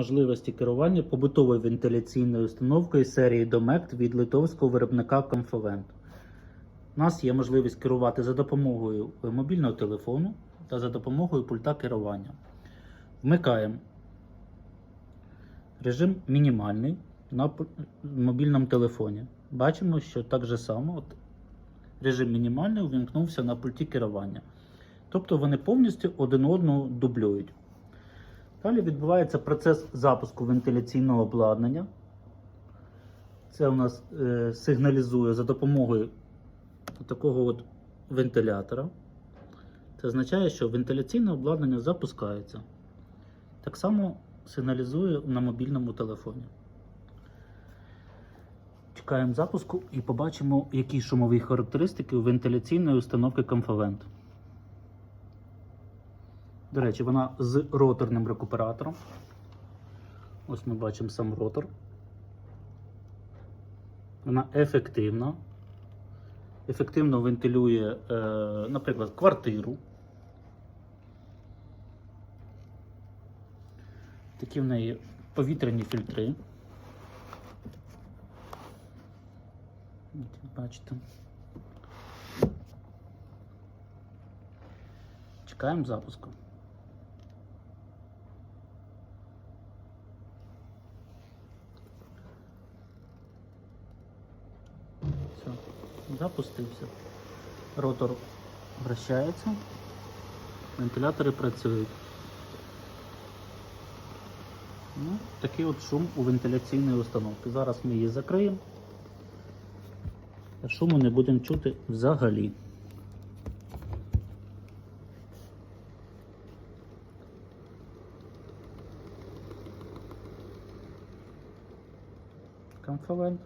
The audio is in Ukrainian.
Можливості керування побутовою вентиляційною установкою серії Домект від литовського виробника Comfovent. У нас є можливість керувати за допомогою мобільного телефону та за допомогою пульта керування. Вмикаємо режим мінімальний на мобільному телефоні. Бачимо, що так же само от, режим мінімальний увімкнувся на пульті керування. Тобто вони повністю один одного дублюють. Далі відбувається процес запуску вентиляційного обладнання. Це у нас е, сигналізує за допомогою такого от вентилятора. Це означає, що вентиляційне обладнання запускається. Так само сигналізує на мобільному телефоні. Чекаємо запуску і побачимо, які шумові характеристики у вентиляційної установки Comfavent. До речі, вона з роторним рекуператором. Ось ми бачимо сам ротор. Вона ефективна. Ефективно вентилює, е, наприклад, квартиру. Такі в неї повітряні фільтри. Бачите. Чекаємо запуску. Все, запустився. Ротор вращається, вентилятори працюють. Ну, такий от шум у вентиляційної установки. Зараз ми її закриємо. Шуму не будемо чути взагалі. Комфавент.